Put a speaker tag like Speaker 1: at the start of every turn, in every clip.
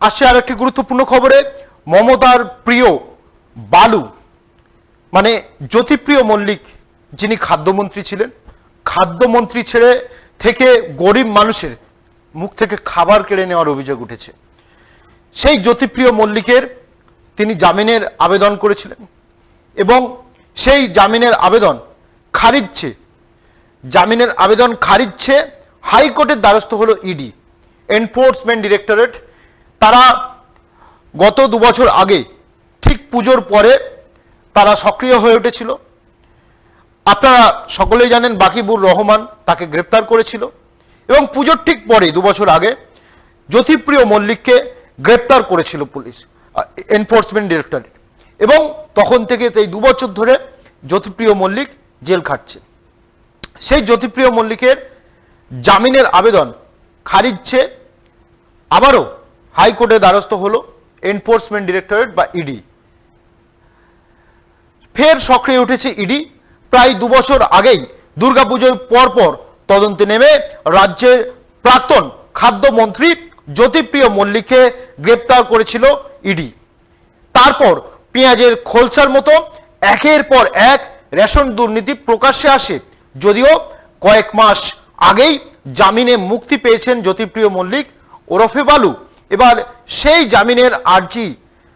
Speaker 1: আসছে আর একটি গুরুত্বপূর্ণ খবরে। মমতার প্রিয় বালু মানে জ্যোতিপ্রিয় মল্লিক, যিনি খাদ্যমন্ত্রী ছিলেন, খাদ্যমন্ত্রী ছেড়ে থেকে গরিব মানুষের মুখ থেকে খাবার কেড়ে নেওয়ার অভিযোগ উঠেছে। সেই জ্যোতিপ্রিয় মল্লিকের তিনি জামিনের আবেদন করেছিলেন এবং সেই জামিনের আবেদন খারিজছে। জামিনের আবেদন খারিজছে হাইকোর্টের দ্বারস্থ হলো ইডি, এনফোর্সমেন্ট ডিরেক্টরেট তারা গত দু বছর আগে ঠিক পুজোর পরে তারা সক্রিয় হয়ে উঠেছিল। আপনারা সকলেই জানেন বাকিবুর রহমান তাকে গ্রেপ্তার করেছিল এবং পুজোর ঠিক পরে দু বছর আগে জ্যোতিপ্রিয় মল্লিককে গ্রেপ্তার করেছিল পুলিশ এনফোর্সমেন্ট ডিরেক্টরেট এবং তখন থেকে এই দু বছর ধরে জ্যোতিপ্রিয় মল্লিক জেল খাটছে। সেই জ্যোতিপ্রিয় মল্লিকের জামিনের আবেদন খারিজছে আবারও হাইকোর্টের দ্বারস্থ হল এনফোর্সমেন্ট ডিরেক্টরেট বা ইডি। ফের সক্রিয় উঠেছে ইডি। প্রায় দু বছর আগেই দুর্গাপুজোর পরপর তদন্তে নেমে রাজ্যের প্রাক্তন খাদ্যমন্ত্রী জ্যোতিপ্রিয় মল্লিককে গ্রেপ্তার করেছিল ইডি। তারপর পেঁয়াজের খোলসার মতো একের পর এক রেশন দুর্নীতি প্রকাশ্যে আসে। যদিও কয়েক মাস আগেই জামিনে মুক্তি পেয়েছেন জ্যোতিপ্রিয় মল্লিক, ওরফে বালু। এবার সেই জামিনের আর্জি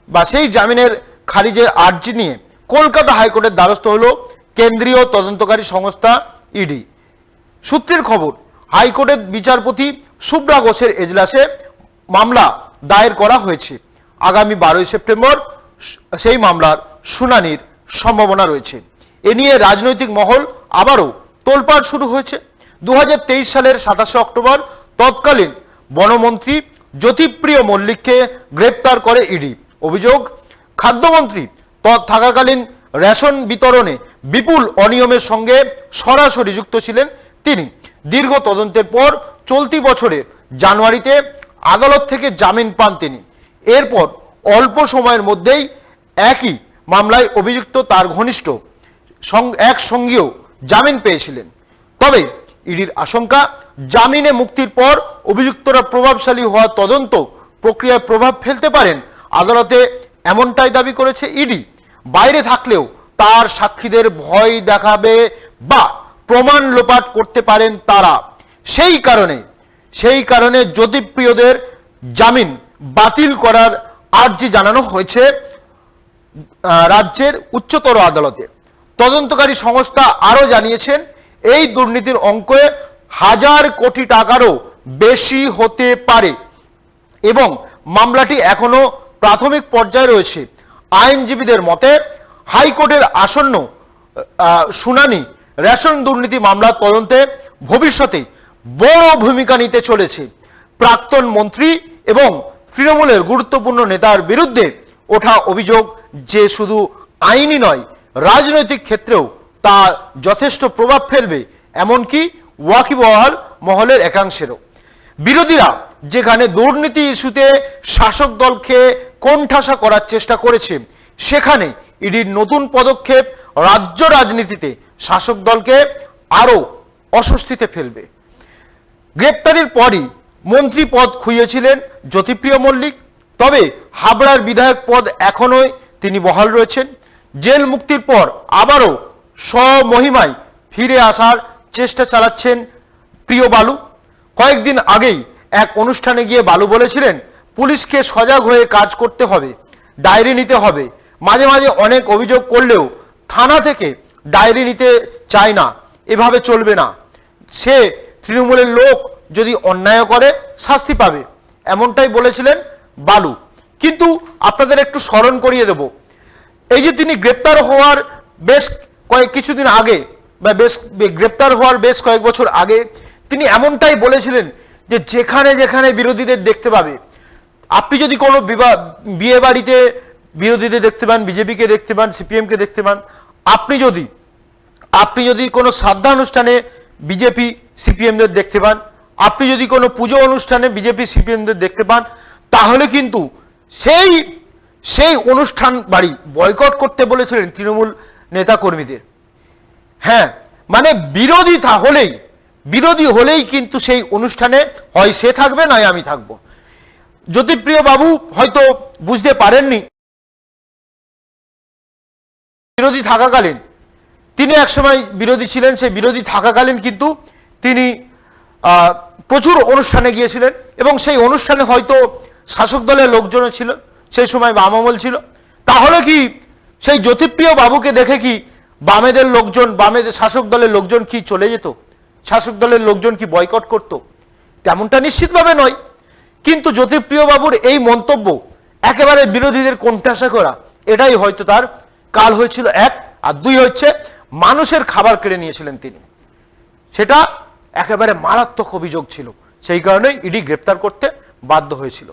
Speaker 1: বা সেই জামিনের খারিজের আর্জি নিয়ে কলকাতা হাইকোর্টের দ্বারস্থ হলো কেন্দ্রীয় তদন্তকারী সংস্থা ইডি। সূত্রের খবর, হাইকোর্টের বিচারপতি সুব্রা ঘোষের এজলাসে মামলা দায়ের করা হয়েছে। আগামী বারোই সেপ্টেম্বর সেই মামলার শুনানির সম্ভাবনা রয়েছে। এ নিয়ে রাজনৈতিক মহল আবারও তোলপাড় শুরু হয়েছে। দু হাজার তেইশ সালের সাতাশে অক্টোবর তৎকালীন বনমন্ত্রী জ্যোতিপ্রিয় মল্লিককে গ্রেপ্তার করে ইডি। অভিযোগ, খাদ্যমন্ত্রী তৎ থাকাকালীন রেশন বিতরণে বিপুল অনিয়মের সঙ্গে সরাসরি যুক্ত ছিলেন তিনি। দীর্ঘ তদন্তের পর চলতি বছরের জানুয়ারিতে আদালত থেকে জামিন পান তিনি। এরপর অল্প সময়ের মধ্যেই একই মামলায় অভিযুক্ত তার ঘনিষ্ঠ এক সঙ্গীও জামিন পেয়েছিলেন। তবে ইডির আশঙ্কা জামিনে মুক্তির পর অভিযুক্তরা প্রভাবশালী হওয়া তদন্ত প্রক্রিয়ায় প্রভাব ফেলতে পারেন। আদালতে এমনটাই দাবি করেছে ইডি। বাইরে থাকলেও তার সাক্ষীদের ভয় দেখাবে বা প্রমাণ লোপাট করতে পারেন তারা। সেই কারণে সেই কারণে জ্যোতিপ্রিয়দের জামিন বাতিল করার আর্জি জানানো হয়েছে রাজ্যের উচ্চতর আদালতে। তদন্তকারী সংস্থা আরও জানিয়েছেন, এই দুর্নীতির অঙ্কে হাজার কোটি টাকারও বেশি হতে পারে। এবং মামলাটি এখনও প্রাথমিক পর্যায়ে রয়েছে। আইনজীবীদের মতে হাইকোর্টের আসন্ন শুনানি, রেশন দুর্নীতি মামলার তদন্তে ভবিষ্যতে বড় ভূমিকা নিতে চলেছে। প্রাক্তন মন্ত্রী এবং তৃণমূলের গুরুত্বপূর্ণ নেতার বিরুদ্ধে ওঠা অভিযোগ যে শুধু আইনি নয়, রাজনৈতিক ক্ষেত্রেও তা যথেষ্ট প্রভাব ফেলবে। এমনকি ওয়াকিবহাল মহলের একাংশেরও। বিরোধীরা যেখানে দুর্নীতি ইস্যুতে শাসক দলকে কোণঠাসা করার চেষ্টা করেছে, সেখানে ইডির নতুন পদক্ষেপ রাজ্য রাজনীতিতে শাসক দলকে আরও অস্বস্তিতে ফেলবে। গ্রেপ্তারির পরই মন্ত্রী পদ খুইয়েছিলেন জ্যোতিপ্রিয় মল্লিক, তবে হাবড়ার বিধায়ক পদ এখনোই তিনি বহাল রয়েছেন। জেল মুক্তির পর আবারও স্বমহিমায় ফিরে আসার চেষ্টা চালাচ্ছেন প্রিয় বালু। কয়েকদিন আগেই এক অনুষ্ঠানে গিয়ে বালু বলেছিলেন, পুলিশকে সজাগ হয়ে কাজ করতে হবে, ডায়েরি নিতে হবে। মাঝে মাঝে অনেক অভিযোগ করলেও থানা থেকে ডায়েরি নিতে চায় না, এভাবে চলবে না। সে তৃণমূলের লোক যদি অন্যায় করে, শাস্তি পাবে। এমনটাই বলেছিলেন বালু। কিন্তু আপনাদের একটু স্মরণ করিয়ে দেব। এই যে তিনি গ্রেপ্তার হওয়ার বেশ কয়েক, কিছুদিন আগে বা বেশ গ্রেপ্তার হওয়ার বেশ কয়েক বছর আগে তিনি এমনটাই বলেছিলেন যে যেখানে যেখানে বিরোধীদের দেখতে পাবে। আপনি যদি কোনো বিবাহ বিয়ে বাড়িতে বিরোধীদের দেখতে পান, বিজেপিকে দেখতে পান, সিপিএমকে দেখতে পান, আপনি যদি আপনি যদি কোনো শ্রাদ্ধা অনুষ্ঠানে বিজেপি, সিপিএমদের দেখতে পান, আপনি যদি কোনো পুজো অনুষ্ঠানে বিজেপি, সিপিএমদের দেখতে পান, তাহলে কিন্তু সেই সেই অনুষ্ঠান বাড়ি বয়কট করতে বলেছিলেন তৃণমূল নেতাকর্মীদের। হ্যাঁ মানে বিরোধী হলেই বিরোধী হলেই কিন্তু সেই অনুষ্ঠানে হয়, সে থাকবে, নয় আমি থাকব। জ্যোতিপ্রিয় বাবু হয়তো বুঝতে পারেননি। বিরোধী থাকাকালীন, তিনি একসময় বিরোধী ছিলেন, সেই বিরোধী থাকাকালীন কিন্তু তিনি প্রচুর অনুষ্ঠানে গিয়েছিলেন এবং সেই অনুষ্ঠানে হয়তো শাসক দলের লোকজনও ছিল, সেই সময় বাম আমল ছিল। তাহলে কি সেই জ্যোতিপ্রিয় বাবুকে দেখে কি বামেদের লোকজন, বামেদের শাসক দলের লোকজন কি চলে যেত? শাসক দলের লোকজন কি বয়কট করত? তেমনটা নিশ্চিতভাবে নয়। কিন্তু জ্যোতিপ্রিয় বাবুর এই মন্তব্য, একেবারে বিরোধীদের কোণঠাসা করা, এটাই হয়তো তার কাল হয়েছিল এক, আর দুই হচ্ছে মানুষের খাবার কেড়ে নিয়েছিলেন তিনি। সেটা একেবারে মারাত্মক অভিযোগ ছিল। সেই কারণে ইডি গ্রেপ্তার করতে বাধ্য হয়েছিল।